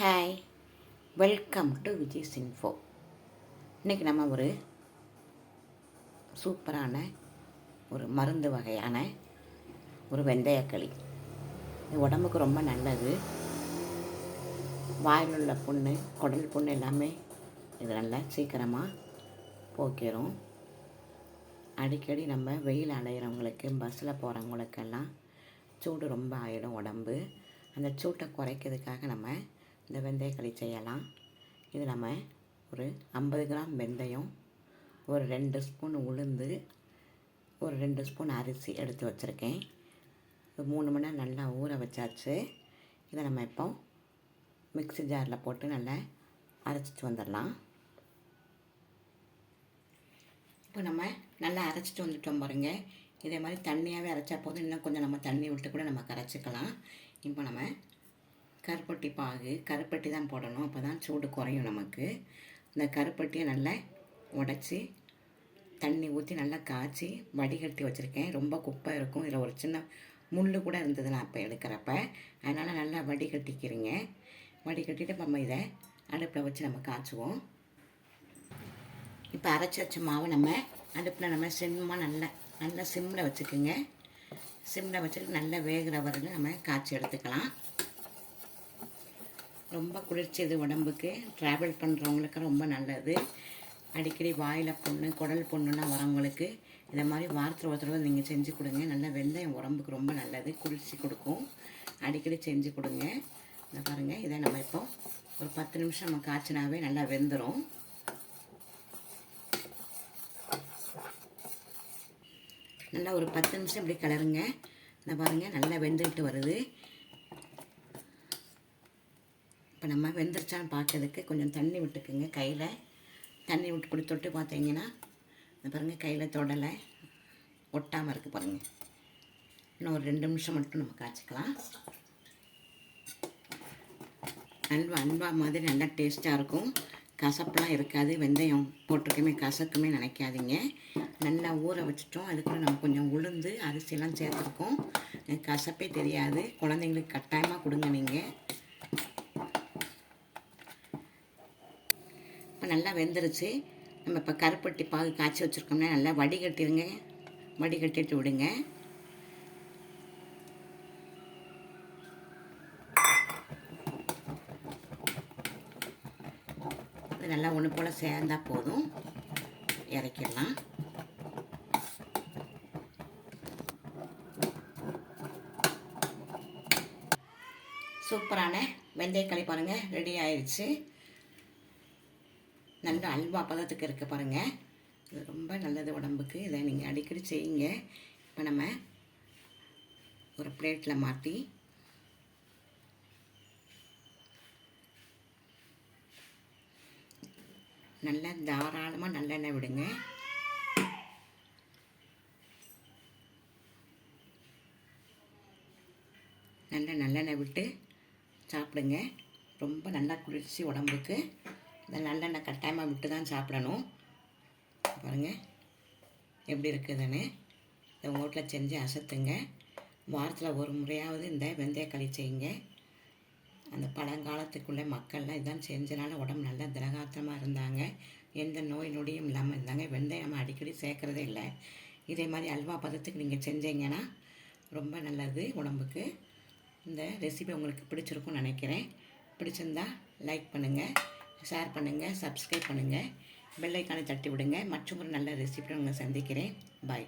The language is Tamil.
ஹாய் வெல்கம் டு விஜய் சின்ஃபோ இன்றைக்கி நம்ம ஒரு சூப்பரான ஒரு மருந்து வகையான ஒரு வெந்தயக்களி இது உடம்புக்கு ரொம்ப நல்லது. வாயில் உள்ள புண்ணு குடல் புண்ணு எல்லாமே இது நல்லா சீக்கிரமாக போக்கிடும் அடிக்கடி நம்ம வெயில் அலையிறவங்களுக்கு பஸ்ஸில் போகிறவங்களுக்கெல்லாம் சூடு ரொம்ப ஆயிடும் உடம்பு. அந்த சூட்டை குறைக்கிறதுக்காக நம்ம இந்த வெந்தயக்களி செய்யலாம். இது நம்ம ஒரு ஐம்பது கிராம் வெந்தயம் ஒரு ரெண்டு ஸ்பூன் உளுந்து ஒரு ரெண்டு ஸ்பூன் அரிசி எடுத்து வச்சுருக்கேன். மூணு மணி நேரம் நல்லா ஊற வச்சாச்சு. இதை நம்ம இப்போ மிக்ஸி ஜாரில் போட்டு நல்லா அரைச்சிட்டு வந்துடலாம். இப்போ நம்ம நல்லா அரைச்சிட்டு வந்துட்டோம் பாருங்க. இதே மாதிரி தண்ணியாகவே அரைச்சா போதும். இன்னும் கொஞ்சம் நம்ம தண்ணி விட்டு கூட நம்ம கரைச்சிக்கலாம். இப்போ நம்ம கருப்பட்டி பாகு கருப்பட்டி தான் போடணும். அப்போ தான் சூடு குறையும் நமக்கு. இந்த கருப்பட்டியை நல்லா உடச்சி தண்ணி ஊற்றி நல்லா காய்ச்சி வடிகட்டி வச்சுருக்கேன். ரொம்ப குப்பை இருக்கும். இதில் ஒரு சின்ன முள் கூட இருந்தது நான் அப்போ எடுக்கிறப்ப. அதனால் நல்லா வடிகட்டிக்கிறீங்க. வடிகட்டிட்டு நம்ம இதை அடுப்பில் வச்சு நம்ம காய்ச்சுவோம். இப்போ அரைச்சி வச்ச மாவு நம்ம அடுப்பில் நம்ம சிம்மாக நல்லா நல்லா சிம்மில் வச்சுக்கோங்க. சிம்மில் வச்சுட்டு நல்லா வேகிற வரையில் நம்ம காய்ச்சி எடுத்துக்கலாம். ரொம்ப குளிர்ச்சி இது உடம்புக்கு. ட்ராவல் பண்ணுறவங்களுக்கு ரொம்ப நல்லது. அடிக்கடி வாயில் புண்ணு குடல் புண்ணுன்னா வரவங்களுக்கு இந்த மாதிரி வாரத்தில் ஒரு தடவை நீங்கள் செஞ்சு கொடுங்க. நல்லா வெந்தயம் உடம்புக்கு ரொம்ப நல்லது. குளிர்ச்சி கொடுக்கும். அடிக்கடி செஞ்சு கொடுங்க. இந்த பாருங்கள் இதை நம்ம இப்போ ஒரு பத்து நிமிஷம் நம்ம காய்ச்சினாவே நல்லா வெந்துடும் நல்லா ஒரு பத்து நிமிஷம் இப்படி கிளறுங்க. இந்த பாருங்கள் நல்லா வெந்துக்கிட்டு வருது. இப்போ நம்ம வெந்துருச்சான்னு பார்க்கறதுக்கு கொஞ்சம் தண்ணி விட்டுக்குங்க கையில். தண்ணி விட்டு கொடுத்து தொட்டு பார்த்தீங்கன்னா பாருங்கள் கையில் தொடலை ஒட்டாமல் இருக்குது பாருங்கள் இன்னும் ஒரு ரெண்டு நிமிஷம் மட்டும் நம்ம காய்ச்சிக்கலாம். அல்வா அல்வா மாதிரி நல்லா டேஸ்ட்டாக இருக்கும். கசப்பெலாம் இருக்காது. வெந்தயம் போட்டிருக்கமே கசக்குமே நினைக்காதீங்க. நல்லா ஊற வச்சுட்டோம். அதுக்குள்ள நம்ம கொஞ்சம் உளுந்து அரிசியெல்லாம் சேர்த்துருக்கோம். கசப்பே தெரியாது. குழந்தைங்களுக்கு கட்டாயமாக கொடுங்க நீங்கள் இப்போ நல்லா வெந்துருச்சு. நம்ம இப்போ கருப்பட்டி பாகு காய்ச்சி வச்சுருக்கோம்னா நல்லா வடிகட்டிடுங்க வடிகட்டிட்டு விடுங்க. இது நல்லா ஒன்று போல் சேர்ந்தா போதும். இறக்கிடலாம். சூப்பரான வெந்தயக்களி பாருங்கள் ரெடி ஆயிடுச்சு நல்ல அல்வா பதத்துக்கு இருக்குது பாருங்கள் இது ரொம்ப நல்லது உடம்புக்கு. இதை நீங்கள் அடிக்கடி செய்யுங்க. இப்போ நம்ம ஒரு பிளேட்டில் மாற்றி நல்லா தாராளமாக நல்லெண்ணெய் விடுங்க. நல்லா நல்லெண்ணெய் விட்டு சாப்பிடுங்க. ரொம்ப நல்லா குளிர்ச்சி உடம்புக்கு. இந்த நல்லெண்ணெய் கட்டாயமாக விட்டு தான் சாப்பிடணும். பாருங்கள் எப்படி இருக்குதுன்னு. இதை உங்கள் வீட்டில் செஞ்சு அசத்துங்க. வாரத்தில் ஒரு முறையாவது இந்த வெந்தயக்களி செய்யுங்க. அந்த பழங்காலத்துக்குள்ளே மக்கள்லாம் இதான் செஞ்சனால உடம்பு நல்லா திரகாத்திரமாக இருந்தாங்க. எந்த நோய் நொடியும் இல்லாமல் இருந்தாங்க. வெந்தயம் நம்ம அடிக்கடி சேர்க்குறதே இல்லை. இதே மாதிரி அல்வா பதத்துக்கு நீங்கள் செஞ்சீங்கன்னா ரொம்ப நல்லது உடம்புக்கு. இந்த ரெசிபி உங்களுக்கு பிடிச்சிருக்கும்னு நினைக்கிறேன். பிடிச்சிருந்தா லைக் பண்ணுங்கள் ஷேர் பண்ணுங்கள் சப்ஸ்கிரைப் பண்ணுங்கள் பெல்லைக்கானை தட்டி விடுங்க மற்றும் ஒரு நல்ல ரெசிபி உங்களை சந்திக்கிறேன். பாய்